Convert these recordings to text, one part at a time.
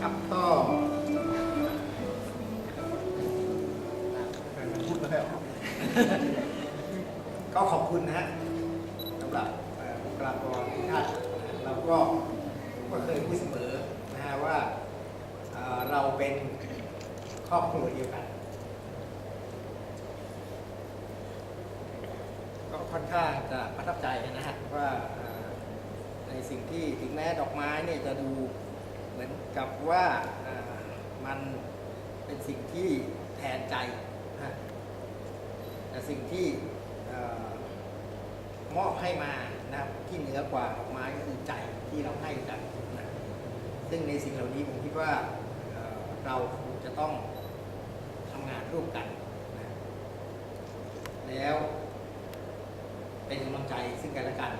ครับก็พูดแล้วก็ขอบคุณนะฮะสำหรับบุคลากรทุกท่านเราก็ก็เคยพูดเสมอนะฮะว่าเราเป็นครอบครัวเดียวกัน ก็ค่อนข้างจะประทับใจนะฮะว่าเอ่อในสิ่งที่ถึงแม้ดอกไม้เนี่ยจะดู มือนกับว่ามันเป็นสิ่งที่แทนใจแต่สิ่งที่มอบให้มานะครับที่เหนือกว่าดอกไม้ก็คือใจที่เราให้กันนะซึ่งในสิ่งเหล่านี้ผมคิดว่าเราจะต้องทำงานร่วมกันนะแล้วเป็นกำลังใจซึ่งกันและกัน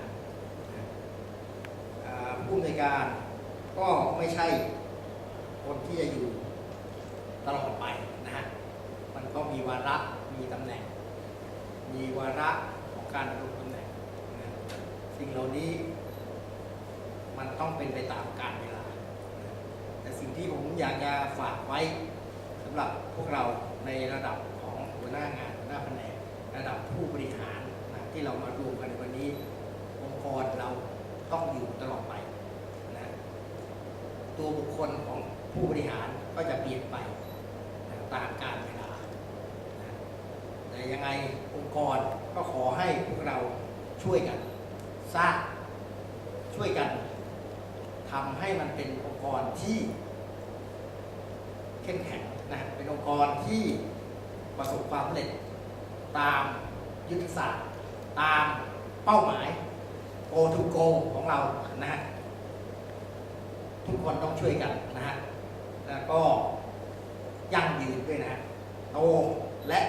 ผู้อำนการ ก็ไม่ใช่คนที่จะอยู่ตลอดไปนะฮะ มันก็มีวาระ มีตำแหน่ง มีวาระของการดำรงตำแหน่งนะสิ่งเหล่านี้มันต้องเป็นไปตามกาลเวลา แต่สิ่งที่ผมอยากจะฝากไว้สำหรับพวกเราในระดับของหัวหน้างานหัวหน้าแผนกระดับผู้บริหารนะที่เรามารวมกันในวันนี้องค์กรเราต้องอยู่ตลอดไป ตัวบุคคลของผู้บริหารก็จะเปลี่ยนไปตามกาลเวลา แต่ยังไงองค์กรก็ขอให้พวกเราช่วยกันสร้างช่วยกันทำให้มันเป็นองค์กรที่เข้มแข็งนะเป็นองค์กรที่ประสบความสำเร็จตามยุทธศาสตร์ ตามเป้าหมาย O to Go ของเรานะฮะ ทุกคนต้องช่วยกันนะฮะแล้วก็ยั่งยืนด้วยนะฮะโตและ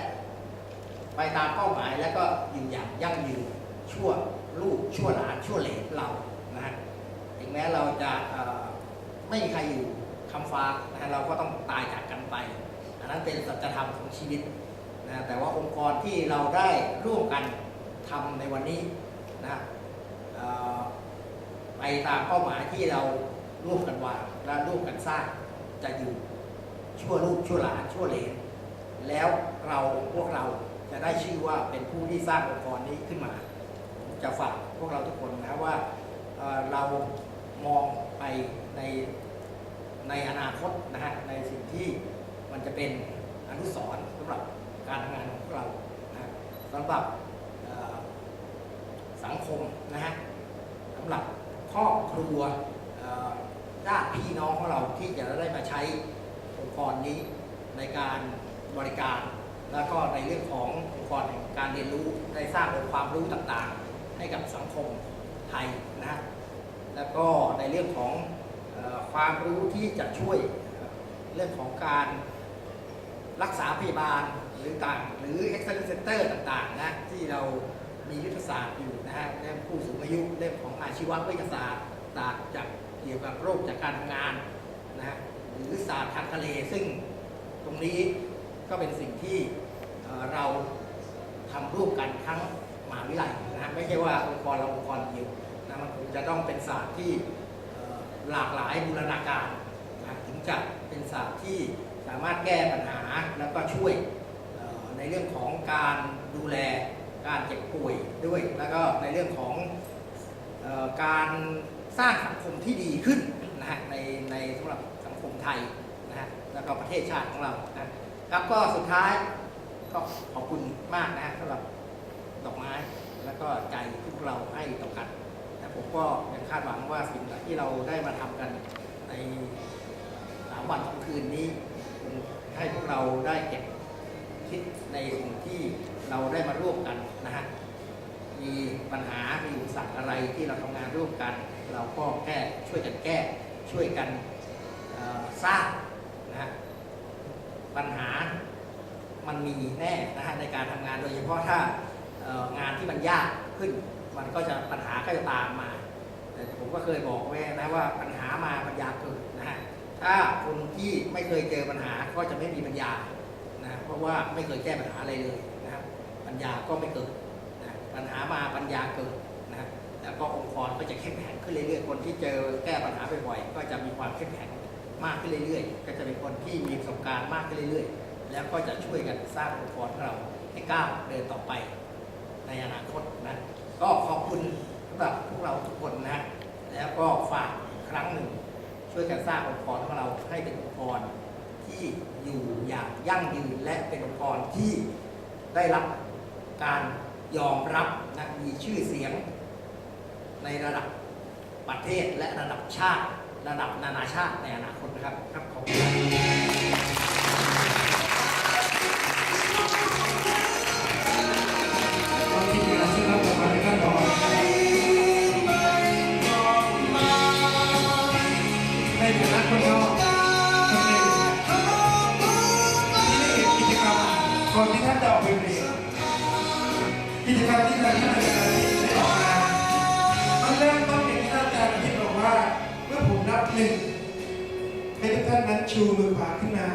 ไปตามเป้าหมายแล้วก็อยู่อย่างยั่งยืนชั่วลูกชั่วหลานชั่วเหลนเรานะฮะถึงแม้เราจะไม่มีใครอยู่คำฟ้านะฮะเราก็ต้องตายจากกันไป อันนั้นเป็นสัจธรรมของชีวิตนะแต่ว่าองค์กรที่เราได้ร่วมกันทำในวันนี้นะไปตามเป้าหมายที่เรา ร่วมกันวางและร่วมกันสร้างจะอยู่ชั่วลูกชั่วหลานชั่วเหลนแล้วเราพวกเราจะได้ชื่อว่าเป็นผู้ที่สร้างองค์กรนี้ขึ้นมาผมจะฝากพวกเราทุกคนนะว่าเเรามองไปในในอนาคตนะฮะในสิ่งที่มันจะเป็นอนุสรณ์สำหรับการทำงานของพวกเรานะสำหรับสังคมนะฮะสำหรับครอบครัว ญาติพี่น้องของเราที่จะได้มาใช้องค์กรนี้ในการบริการ แล้วก็ในเรื่องขององค์กรแห่งการเรียนรู้ได้สร้างองค์ความรู้ต่างๆ ให้กับสังคมไทยนะฮะแล้วก็ในเรื่องของออความรู้ที่จะช่วยเรื่องของการรักษาพยาบาลหรือต่าง หรือ excellence center ต่างๆนะที่เรามียุทธศาสตร์อยู่นะฮะเรื่องผู้สูงอายุเรื่องของอาชีววิทยาศาสตร์ศาสตร์จาก เกี่ยวกับโรคจากการทำงานนะฮะหรือศาสตร์ทางทะเล ซึ่งตรงนี้ก็เป็นสิ่งที่เราทำร่วมกันทั้งมหาวิทยาลัยนะฮะไม่ใช่ว่าองค์กรเราองค์กรเดียวนะมันคงจะต้องเป็นศาสตร์ที่หลากหลายบูรณาการนะถึงจะเป็นศาสตร์ที่สามารถแก้ปัญหาแล้วก็ช่วยในเรื่องของการดูแลการเจ็บป่วยด้วย แล้วก็ในเรื่องของออการ สร้างสังคมที่ดีขึ้นนะฮะในในสำหรับสังคมไทยนะฮะแล้วก็ประเทศชาติของเรานะครับก็สุดท้ายก็ขอบคุณมากนะฮะสำหรับดอกไม้แล้วก็ใจที่พวกเราให้ต่อกันแต่ผมก็ยังคาดหวังว่าสิ่งที่เราได้มาทำกันในสามวันสองคืนนี้ให้พวกเราได้เก็บคิดในสิ่งที่เราได้มาร่วมกันนะฮะมีปัญหามีอุปสรรคอะไรที่เราทำงานร่วมกัน เราก็แก้ช่วยกันแก้ช่วยกันสร้างนะฮะปัญหามันมีแน่นะฮะในการทำงานโดยเฉพาะถ้างานที่มันยากขึ้น มันก็จะปัญหาก็จะตามมาแต่ผมก็เคยบอกไว้นะว่าปัญหามาปัญญาเกิดนะฮะถ้าคนที่ไม่เคยเจอปัญหาก็จะไม่มีปัญญานะเพราะว่าไม่เคยแก้ปัญหาอะไรเลยนะครับปัญญาก็ไม่เกิดนะปัญหามาปัญญาเกิดนะ แล้วก็องค์กรก็จะเข้มแข็งขึ้นเรื่อยๆ คนที่เจอแก้ปัญหาบ่อยๆ ก็จะมีความเข้มแข็งมากขึ้นเรื่อยๆ ก็จะเป็นคนที่มีประสบการณ์มากขึ้นเรื่อยๆ แล้วก็จะช่วยกันสร้างองค์กรของเราให้ก้าวเดินต่อไปในอนาคตนะ ก็ขอบคุณสำหรับพวกเราทุกคนนะ แล้วก็ฝากอีกครั้งหนึ่ง ช่วยกันสร้างองค์กรของเราให้เป็นองค์กรที่อยู่อย่างยั่งยืนและเป็นองค์กรที่ได้รับการยอมรับนะมีชื่อเสียง ในระดับประเทศและระดับชาติ ระดับนานาชาติในอนาคตนะครับครับขอบคุณครับตอนที่มีอาชีพรับประทานในขั้นตอนในฐานะคนนอกคนหนึ่งที่ได้เห็นกิจกรรมก่อนที่ท่านจะออกไปเรียนกิจกรรมที่ท่าน นับหนึ่งให้ทุกท่านนั้นชูมือขวาขึ้นมา